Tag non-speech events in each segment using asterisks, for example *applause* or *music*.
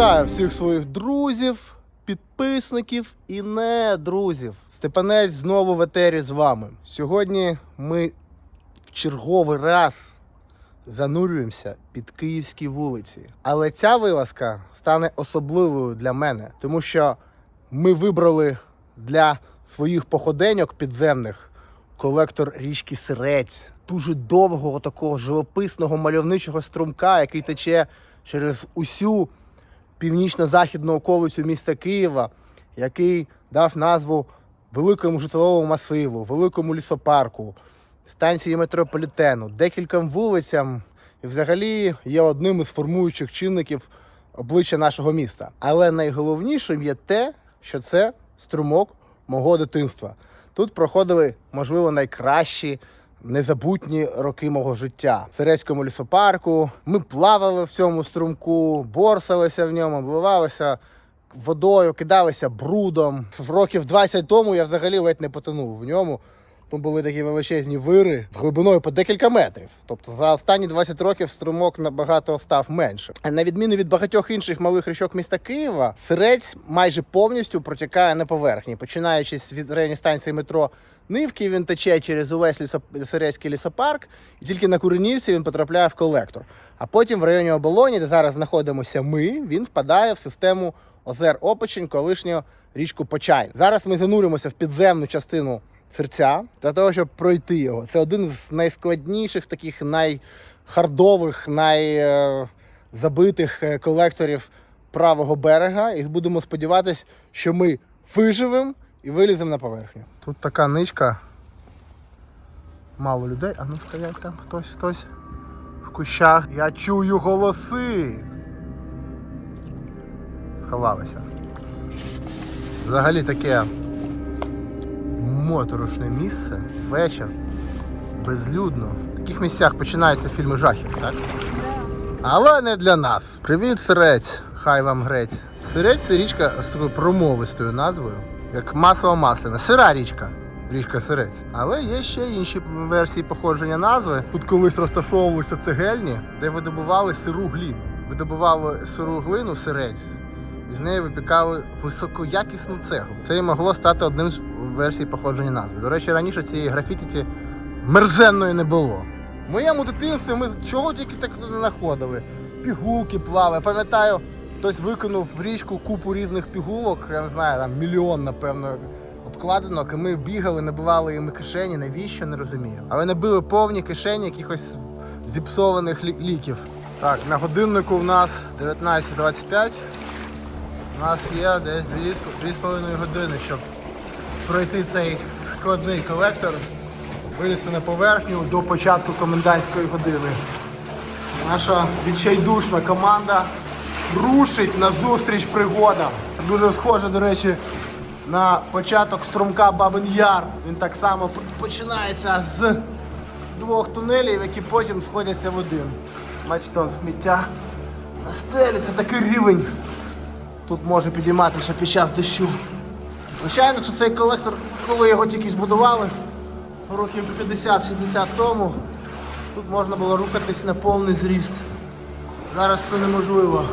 Вітаю всіх своїх друзів, підписників і не друзів. Степанець знову в етері з вами. Сьогодні ми в черговий раз занурюємося під київські вулиці. Але ця вилазка стане особливою для мене, тому що ми вибрали для своїх походеньок підземних колектор річки Сирець, дуже довгого такого живописного мальовничого струмка, який тече через усю північно-західну околицю міста Києва, який дав назву великому житловому масиву, великому лісопарку, станції метрополітену, декільком вулицям і взагалі є одним із формуючих чинників обличчя нашого міста. Але найголовнішим є те, що це струмок мого дитинства. Тут проходили, можливо, найкращі незабутні роки мого життя. В Сирецькому лісопарку ми плавали в цьому струмку, борсалися в ньому, обливалися водою, кидалися брудом. Років 20 тому я взагалі ледь не потонув в ньому. Тут були такі величезні вири глибиною по декілька метрів. Тобто за останні 20 років струмок набагато став менше. На відміну від багатьох інших малих річок міста Києва, сирець майже повністю протікає на поверхні, починаючись від районі станції метро Нивки, він тече через увесь лісоп... Сирецький лісопарк, і тільки на Куренівці він потрапляє в колектор. А потім в районі Оболоні, де зараз знаходимося ми, він впадає в систему озер Опочень, колишнього річку Почайн. Зараз ми зануримося в підземну частину серця для того, щоб пройти його. Це один з найскладніших, таких найхардових, найзабитих е, колекторів правого берега. І будемо сподіватися, що ми виживемо і виліземо на поверхню. Тут така ничка. Мало людей, а ну стоять там хтось, хтось в кущах. Я чую голоси. Сховалися. Взагалі таке моторошне місце, вечір, безлюдно. В таких місцях починаються фільми жахів, так? Але не для нас. Привіт, сирець! Хай вам греть. Сирець це річка з такою промовистою назвою, як масло масляна. Сира річка. Річка Сирець. Але є ще інші версії походження назви. Тут колись розташовувалися цегельні, де видобували сиру гліну. Видобували сиру глину сирець. І з неї випікали високоякісну цеглу. Це і могло стати одним з версій походження назви. До речі, раніше цієї графітіті мерзенної не було. В моєму дитинстві ми чого тільки так не знаходили. Пігулки плавали. Пам'ятаю, хтось викинув в річку купу різних пігулок, я не знаю, там мільйон, напевно, обкладинок, і ми бігали, набивали їм кишені, навіщо, не розумію. Але набили повні кишені якихось зіпсованих лі- ліків. Так, на годиннику в нас 19.25. У нас є десь 2,5 години, щоб пройти цей складний колектор, вилізти на поверхню до початку комендантської години. Наша відчайдушна команда рушить на зустріч пригодам. Дуже схоже, до речі, на початок струмка Бабин Яр. Він так само починається з двох тунелів, які потім сходяться в один. Бачите, сміття на стелі, це такий рівень тут може підійматися під час дощу. Звичайно, що цей колектор, коли його тільки збудували, років 50-60 тому, тут можна було рухатись на повний зріст. Зараз це неможливо.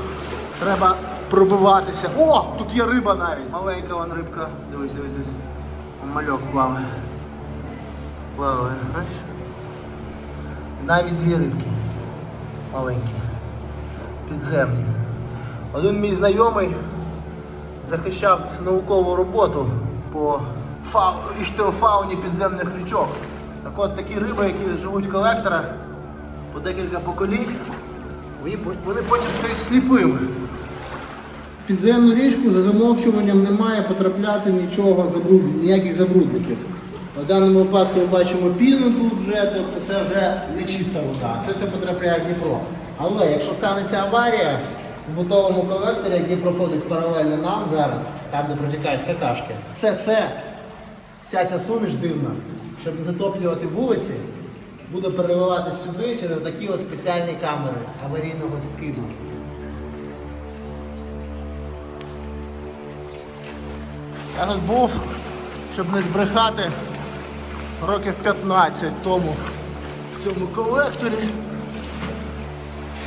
Треба пробиватися. О! Тут є риба навіть. Маленька вон рибка. Дивись, дивись, дивись. Мальок плаває. Плаває, бачиш? Навіть дві рибки. Маленькі. Підземні. Один мій знайомий захищав наукову роботу по фау... іхтіофауні підземних річок. Так от такі риби, які живуть в колекторах по декілька поколінь, вони, потім стають сліпими. В підземну річку за замовчуванням не має потрапляти нічого ніяких забрудників. В даному випадку ми бачимо піну тут вже, тобто це вже не чиста вода, це, це потрапляє в Дніпро. Але якщо станеться аварія в готовому колекторі, який проходить паралельно нам зараз, там де протікають какашки, все це, вся ця суміш дивна, щоб не затоплювати вулиці, буде переливати сюди через такі от спеціальні камери аварійного скиду. Я тут був, щоб не збрехати років 15 тому в цьому колекторі.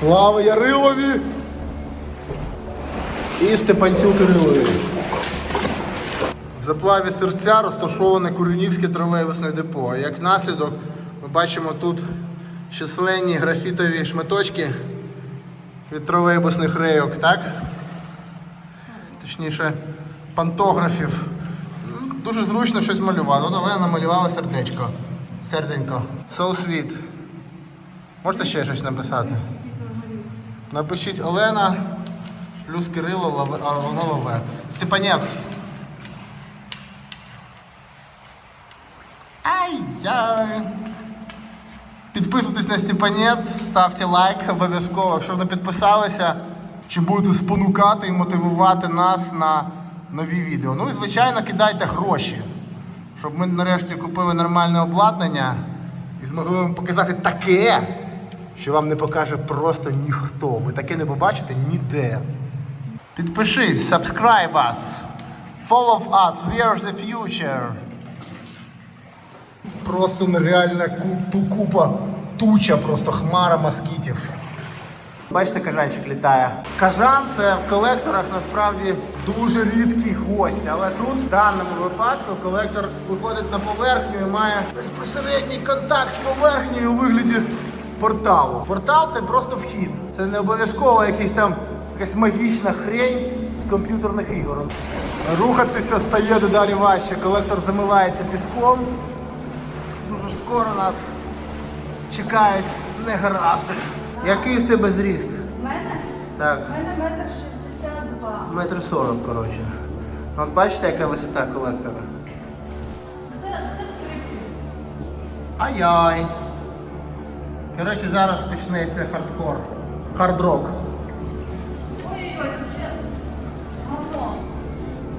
Слава Ярилові! І Степанцю Кирилові. В заплаві серця розташоване Куренівське тролейбусне депо. Як наслідок, ми бачимо тут численні графітові шматочки від тролейбусних рейок, так? Точніше, пантографів. Дуже зручно щось малювати. От Олена намалювала сердечко. Серденько. So sweet. Можете ще щось написати? Напишіть Олена плюс Кирило, воно лаве. Степанець. Ай-яй. Підписуйтесь на Степанець, ставте лайк обов'язково. Якщо не підписалися, чи будете спонукати і мотивувати нас на нові відео. Ну і звичайно кидайте гроші, щоб ми нарешті купили нормальне обладнання і змогли вам показати таке, що вам не покаже просто ніхто. Ви таке не побачите ніде. Підпишись, subscribe us, follow us, we are the future. Просто нереальна купа, туча, просто хмара москітів. Бачите, кажанчик літає. Кажан це в колекторах насправді дуже рідкий гость, але тут в даному випадку колектор виходить на поверхню і має безпосередній контакт з поверхнею у вигляді порталу. Портал це просто вхід. Це не обов'язково якийсь там якась магічна хрень з комп'ютерних ігор. Рухатися стає дедалі важче. Колектор замивається піском. Дуже скоро нас чекають негаразди. Який в тебе зріст? У мене? Так, У мене метр шістдесят два. метр сорок, коротше. От бачите, яка висота колектора? Ай-яй. Коротше, зараз почнеться хардкор. Хардрок.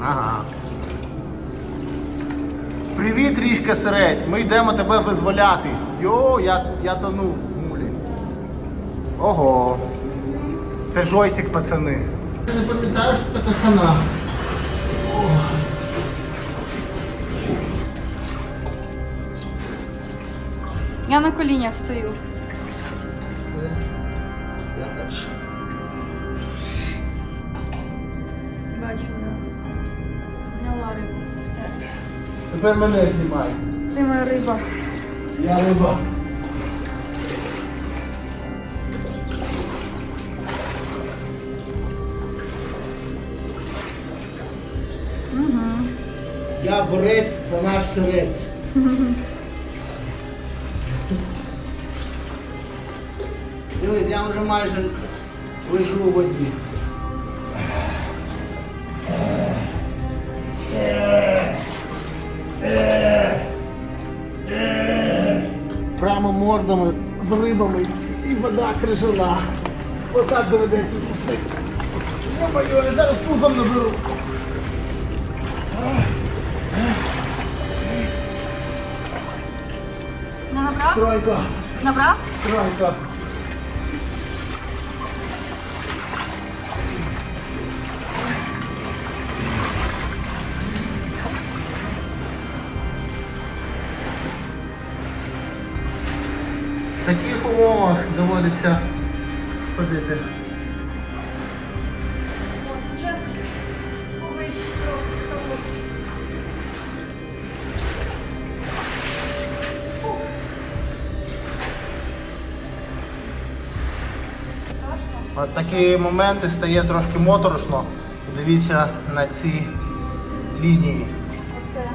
Ага. Привіт, річка Сирець. Ми йдемо тебе визволяти. Йо, я, я тону в мулі. Ого. Це жойстик, пацани. Ти не пам'ятаєш, що така хана? Я на колінях стою. Тепер мене знімай. Ти моя риба. Я риба. Я борець за наш сирець. Дивись, я вже майже лежу у воді. Прямо мордами з рибами і вода крижана. Отак доведеться пустити. Йо-моє, я зараз пузом наберу. Не набрав? Тройка, Набрав? тройка. Доводиться ходити. О, тут вже повище трохи. От такі моменти стає трошки моторошно. Подивіться на ці лінії. Оце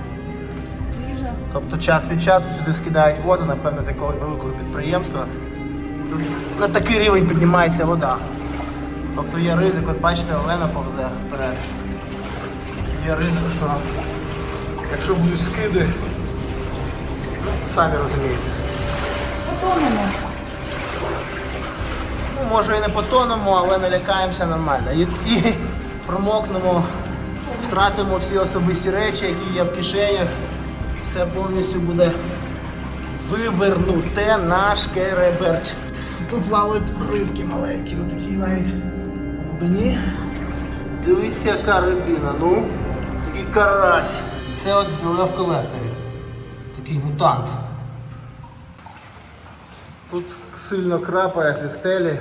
свіжа. Тобто час від часу сюди скидають воду, напевно, з якогось великого підприємства. Тут на такий рівень піднімається вода. Тобто є ризик, от бачите, Олена повзе вперед. Є ризик, що якщо будуть скиди, ну, самі розумієте. Потонемо. Ну, може і не потонемо, але не лякаємося нормально. І, і промокнемо, втратимо всі особисті речі, які є в кишенях. Все повністю буде вивернуте на шкереберть. Тут плавають рибки маленькі, ну такі навіть глибині. Дивіться, яка рибина, ну, такий карась. Це от зловив в колекторі. Такий мутант. Тут сильно крапає зі стелі,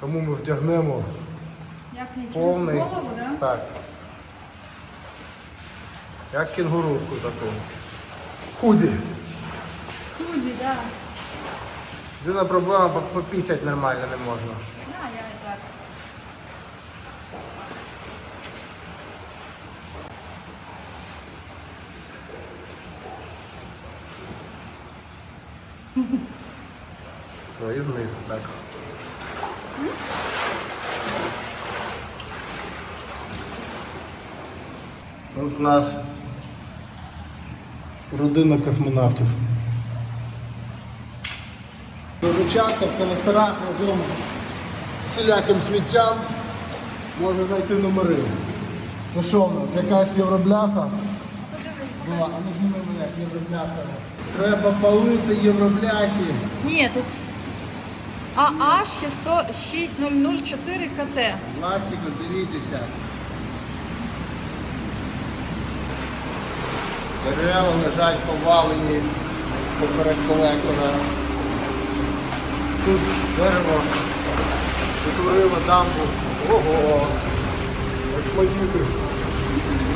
тому ми вдягнемо Як не через Повний. голову, да? Так. Як кінгурушку таку. Худі. Кузі, да. Єдина проблема, по- попісять нормально не можна. Да, я і так. Ну і вниз, так. Тут у нас родина космонавтів. Дуже часто в колекторах разом з всіляким сміттям можна знайти номери. Це що в нас? Якась євробляха? Була, а ну зніми мене, євробляха. Треба палити євробляхи. Ні, тут АА 6004 КТ. Пластику, дивіться. Дерева лежать повалені поперед колектора. Тут дерево утворило дамбу. Ого! Очманіти.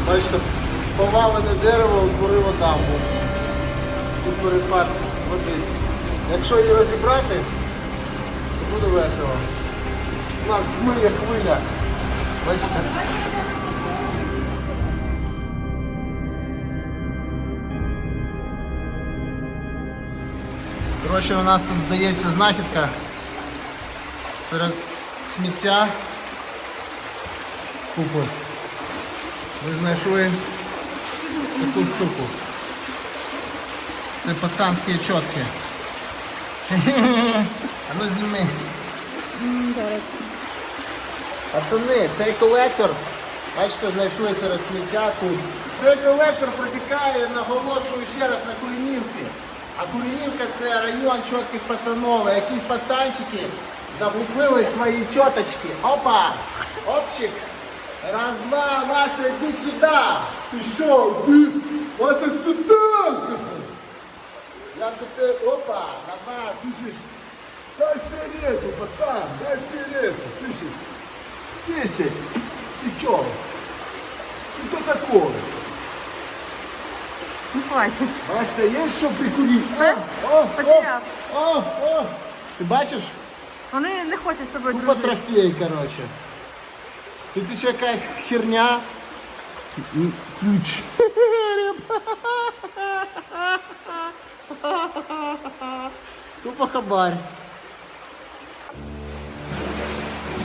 Бачите, повалене дерево утворило дамбу. Тут перепад води. Якщо її розібрати, то буде весело. У нас змиє хвиля. Бачите? Коротше, у нас тут здається знахідка серед сміття. Купу. Ми знайшли таку штуку. Це пацанські чотки. *laughs* А ну зніми. Пацани, цей колектор, бачите, знайшли серед сміття тут. Цей колектор протікає, наголошую ще раз, на Куренівці. А Куренівка це район чотких пацанов. А Якісь пацанчики загубили свої чоточки. Опа! Опчик! Раз, два, Вася, іди сюди! Ти що, іди? Вася, сюди! Я тут, е, опа, давай, біжиш. Дай сигарету, пацан, дай сигарету, слышишь? Здесь есть. Ты чё? Ты кто такой? Ну, хватить. Есть что прикурить? Все? О, о, Потеряв. О, о! Ти бачиш? Вони не хочуть з тобою Купа дружити. трофей, короче. Тут ще якась херня. Ключ. Тупо хабарь.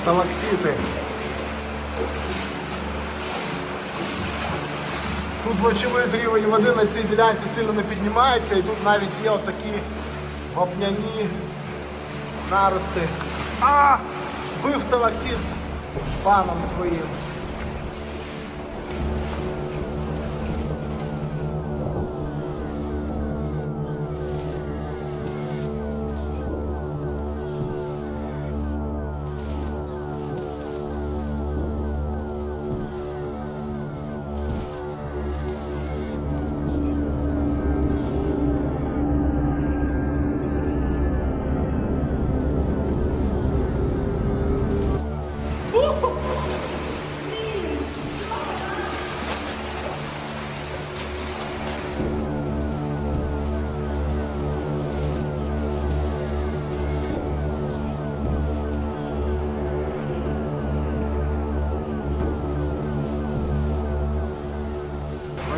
Сталактити. Тут, вочевидь, рівень води на цій ділянці сильно не піднімається і тут навіть є отакі вапняні нарости. А! Бив сталактит шпаном своїм.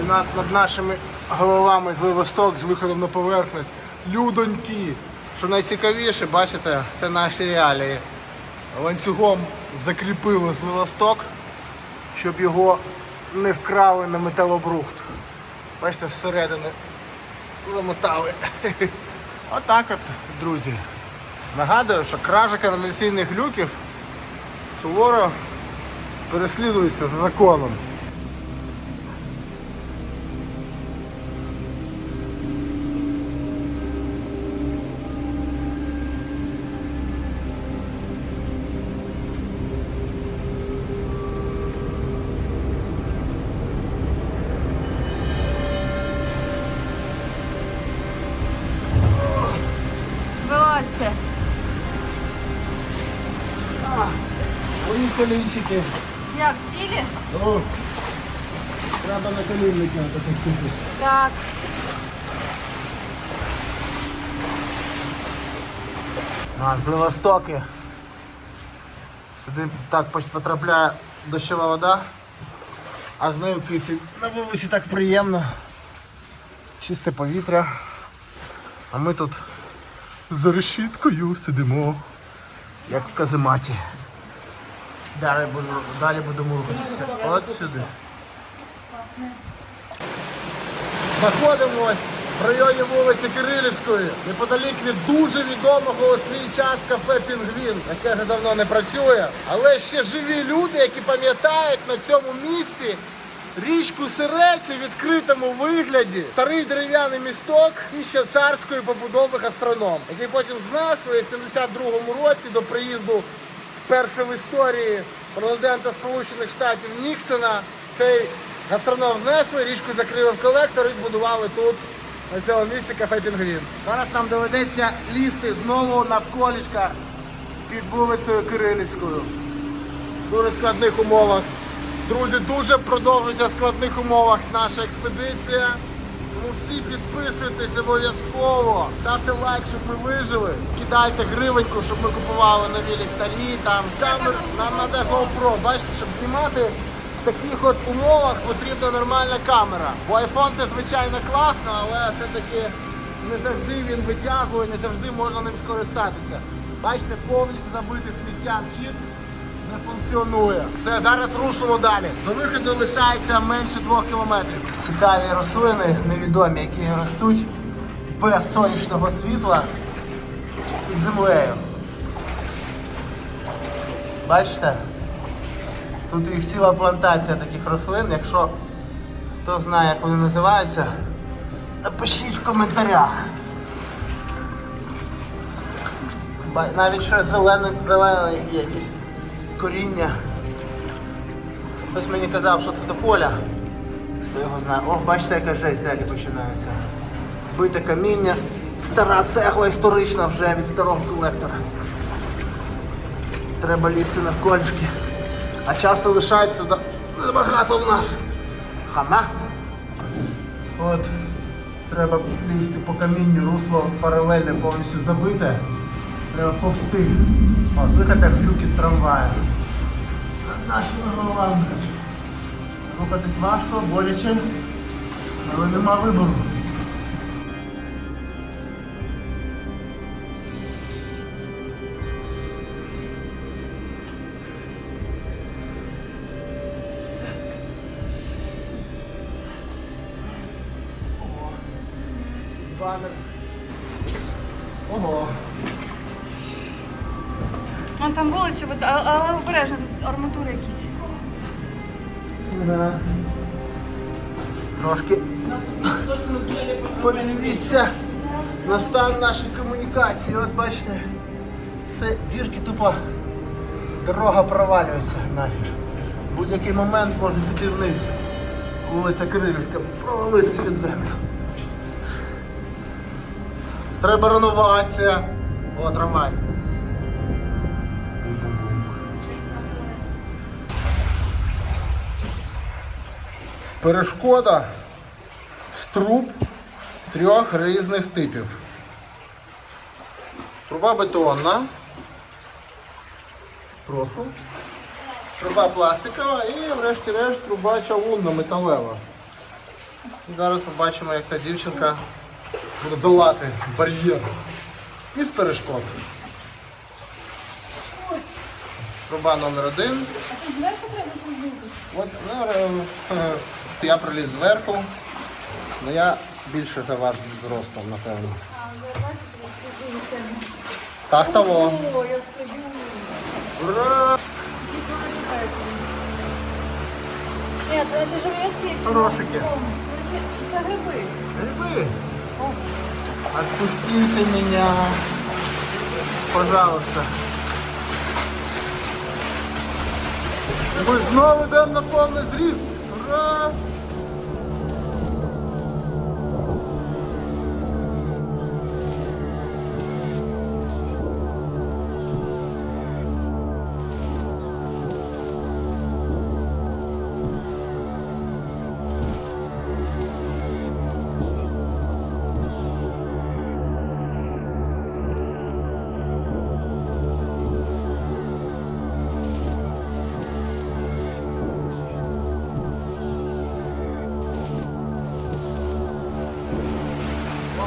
Над, над нашими головами злий восток з виходом на поверхність. Людоньки. Що найцікавіше, бачите, це наші реалії. Ланцюгом закріпили злилосток, щоб його не вкрали на металобрухт. Бачите, зсередини замотали. *laughs* Отак от, друзі. Нагадую, що кража каналізаційних люків суворо переслідується за законом. Вони колінчики. Як, цілі? Ну, треба на колінник на таку. Так. А, це востоки. Сюди так потрапляє дощова вода, а з нею кисень. На вулиці так приємно. Чисте повітря. А ми тут за решіткою сидимо, як в казематі. Далі, буду, далі будемо рухатися. От сюди. Знаходимось в районі вулиці Кирилівської, неподалік від дуже відомого у свій час кафе Пінгвін, яке вже давно не працює. Але ще живі люди, які пам'ятають на цьому місці річку Сирецю в відкритому вигляді, старий дерев'яний місток і ще царської побудови гастроном, який потім знав у 72-му році до приїзду вперше в історії президента Сполучених Штатів Ніксона. Цей гастроном знесли, річку закрили в колектор і збудували тут, на цьому місці кафе Пінгвін. Зараз нам доведеться лізти знову навколішках під вулицею Кирилівською. В дуже складних умовах. Друзі, дуже продовжується в складних умовах наша експедиція. Тому всі підписуйтесь обов'язково, ставте лайк, щоб ми вижили. Кидайте гривеньку, щоб ми купували нові ліхтарі. Там камер нам треба GoPro. Бачите, щоб знімати в таких от умовах потрібна нормальна камера. Бо iPhone це звичайно класно, але все-таки не завжди він витягує, не завжди можна ним скористатися. Бачите, повністю забитий сміттям хід не функціонує. Все, зараз рушимо далі. До виходу лишається менше двох кілометрів. Цікаві рослини, невідомі, які ростуть без сонячного світла під землею. Бачите? Тут їх ціла плантація таких рослин. Якщо хто знає, як вони називаються, напишіть в коментарях. Навіть щось зелене, зелене є якісь коріння. Хтось мені казав, що це тополя. Хто його знає. О, бачите, яка жесть далі починається. Бите каміння. Стара цегла історична вже від старого колектора. Треба лізти на колішки. А часу лишається да- небагато в нас. Хана. От. Треба лізти по камінню, русло паралельне повністю забите. Треба повсти. О, слухайте глюки трамвая. Над нашими головами. Рухатись важко, боляче, але нема вибору. Банер. А- але обережно, тут арматури якісь. Да. Трошки подивіться на стан нашої комунікації. От бачите, все дірки тупо. Дорога провалюється нафіг. Будь-який момент можна піти вниз. Вулиця Кирилівська, провалитися від землі. Треба ренуватися. О, трамвай. Перешкода з труб трьох різних типів. Труба бетонна. Прошу. Труба пластикова і врешті-решт труба чавунна металева. І зараз побачимо, як ця дівчинка буде долати бар'єр із перешкод. Труба номер один. А ти зверху треба знизу? От, ну, е, е, я проліз зверху, але я більше за вас зростом, напевно. Так того. Я стою. Ура! Ні, це наче живі яски. Хорошики. Чи, чи це гриби? Гриби! О, Отпустите меня, пожалуйста. Ми знову йдемо на повний зріст. Ура!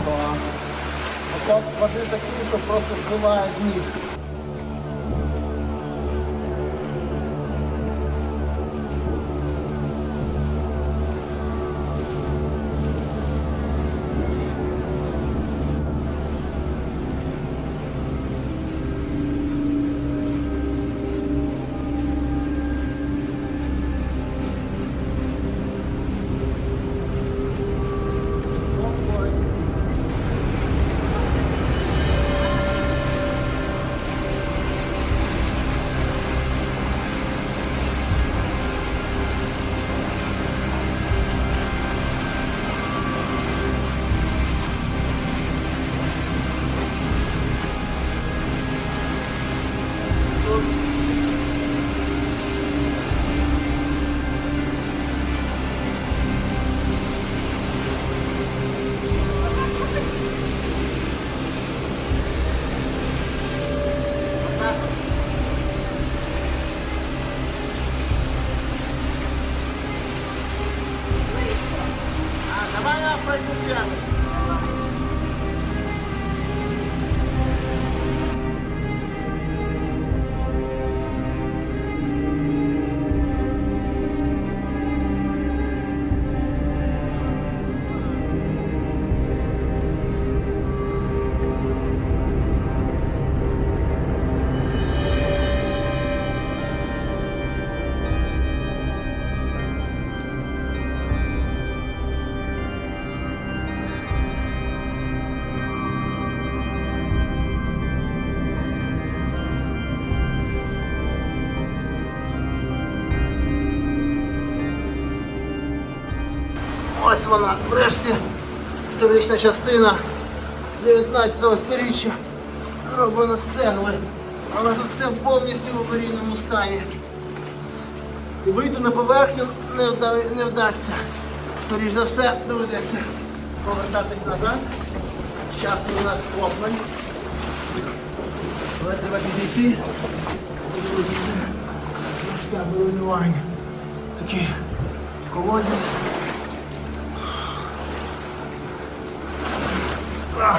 Ага. От води такі, що просто збиває з ніг. А, вона, врешті, історична частина 19 сторіччя. Роблена з цегли. Але тут все повністю в аварійному стані. І вийти на поверхню не, вда- не вдасться. Скоріш за все, доведеться повертатись назад. Час у нас оплень. Давайте давайте дійти. Подивитися масштаби руйнувань. Такий колодязь. А.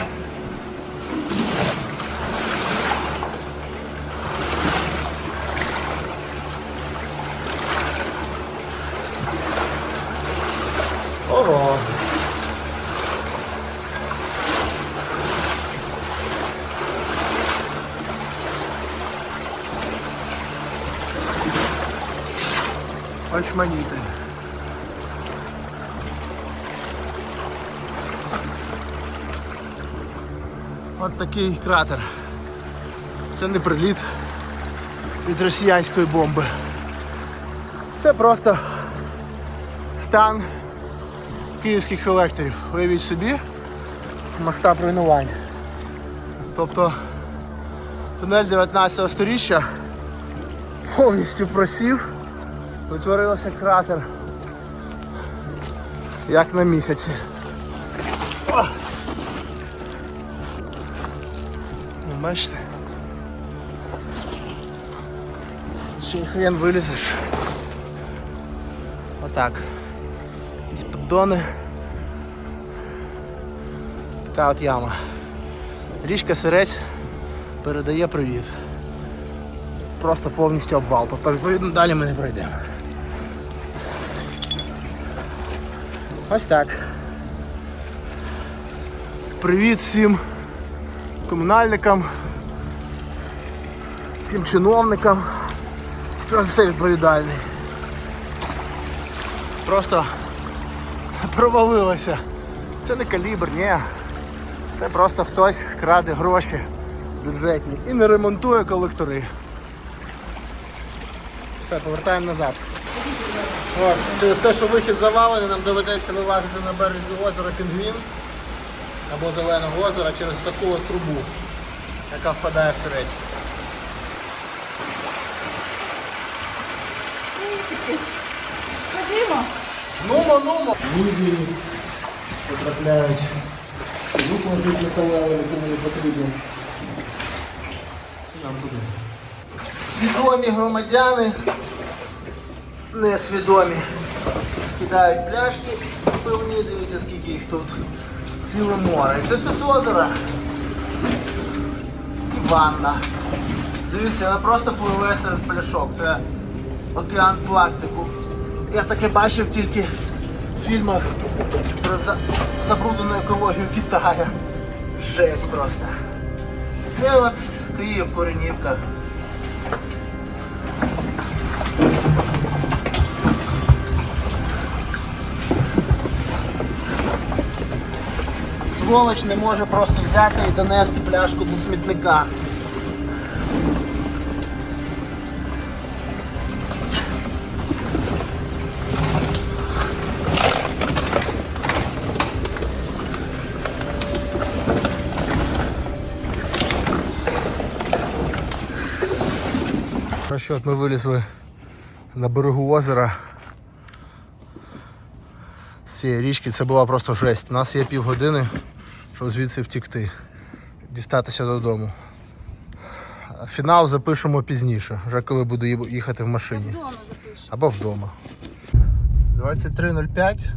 Ого. Очманіти. От такий кратер. Це не приліт від росіянської бомби. Це просто стан київських електорів. Уявіть собі масштаб руйнувань. Тобто тунель 19 століття повністю просів, утворився кратер як на місяці. О! Ну, Бачите? Ще хрен вилізеш. Отак. Якісь поддони. Така от яма. Річка Сирець передає привіт. Просто повністю обвал. Тобто відповідно далі ми не пройдемо. Ось так. Привіт всім комунальникам, всім чиновникам, хто за це відповідальний. Просто провалилося. Це не калібр, ні. Це просто хтось краде гроші бюджетні і не ремонтує колектори. Все, повертаємо назад. От, через те, що вихід завалений, нам доведеться вилазити на березі озера Пінгвін або Зеленого озера через таку от трубу, яка впадає в середню. Ходімо. Нумо, нумо! Люди потрапляють виплатити металеві, які не потрібні. Нам туди. Свідомі громадяни, несвідомі. Скидають пляшки певні, дивіться скільки їх тут. ціле море. Це все з озера. І ванна. Дивіться, вона просто пливе серед пляшок. Це океан пластику. Я таке бачив тільки в фільмах про забруднену екологію Китаю. Жесть просто. Це от Київ, Коренівка. Сволоч не може просто взяти і донести пляшку до смітника. Короче, от ми вилізли на берегу озера. З цієї річки це була просто жесть. У нас є півгодини, щоб звідси втікти, дістатися додому. Фінал запишемо пізніше, вже коли буду їхати в машині. Вдома. Або вдома. 23.05.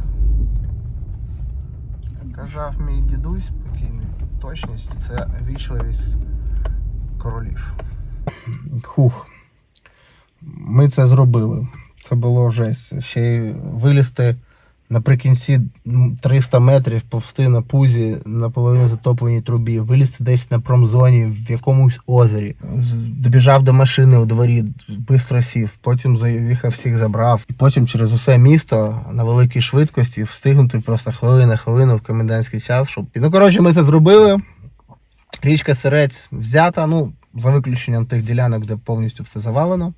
Казав мій дідусь покійний. Точність це вічливість королів. Хух. Ми це зробили. Це було жесть. Ще й вилізти наприкінці 300 метрів, повсти на пузі на половину затопленій трубі, вилізти десь на промзоні в якомусь озері. Добіжав до машини у дворі, швидко сів, потім заїхав, всіх забрав. І потім через усе місто на великій швидкості встигнути просто хвилина хвилину в комендантський час. Щоб... Ну, коротше, ми це зробили. Річка Сирець взята, ну, за виключенням тих ділянок, де повністю все завалено.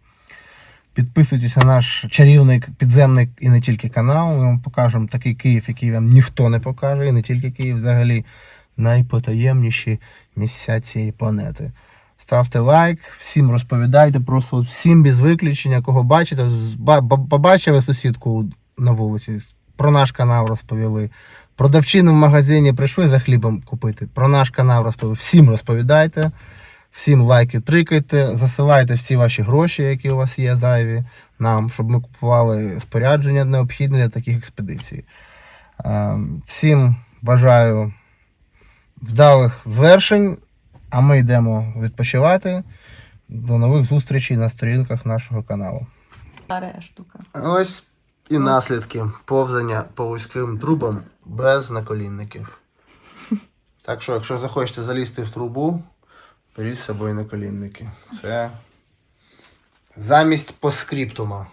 Підписуйтесь на наш чарівний підземний і не тільки канал. Ми вам покажемо такий Київ, який вам ніхто не покаже, і не тільки Київ, взагалі найпотаємніші місця цієї планети. Ставте лайк, всім розповідайте, просто всім без виключення, кого бачите. Побачили сусідку на вулиці, про наш канал розповіли. Продавчину в магазині прийшли за хлібом купити. Про наш канал розповіли. Всім розповідайте. Всім лайки трикайте, засилайте всі ваші гроші, які у вас є зайві, нам, щоб ми купували спорядження необхідне для таких експедицій. Е, Всім бажаю вдалих звершень, а ми йдемо відпочивати. До нових зустрічей на сторінках нашого каналу. Штука. Ось і наслідки повзання по вузьким трубам без наколінників. Так що, якщо захочете залізти в трубу, беріть з собою наколінники. Це замість поскриптума.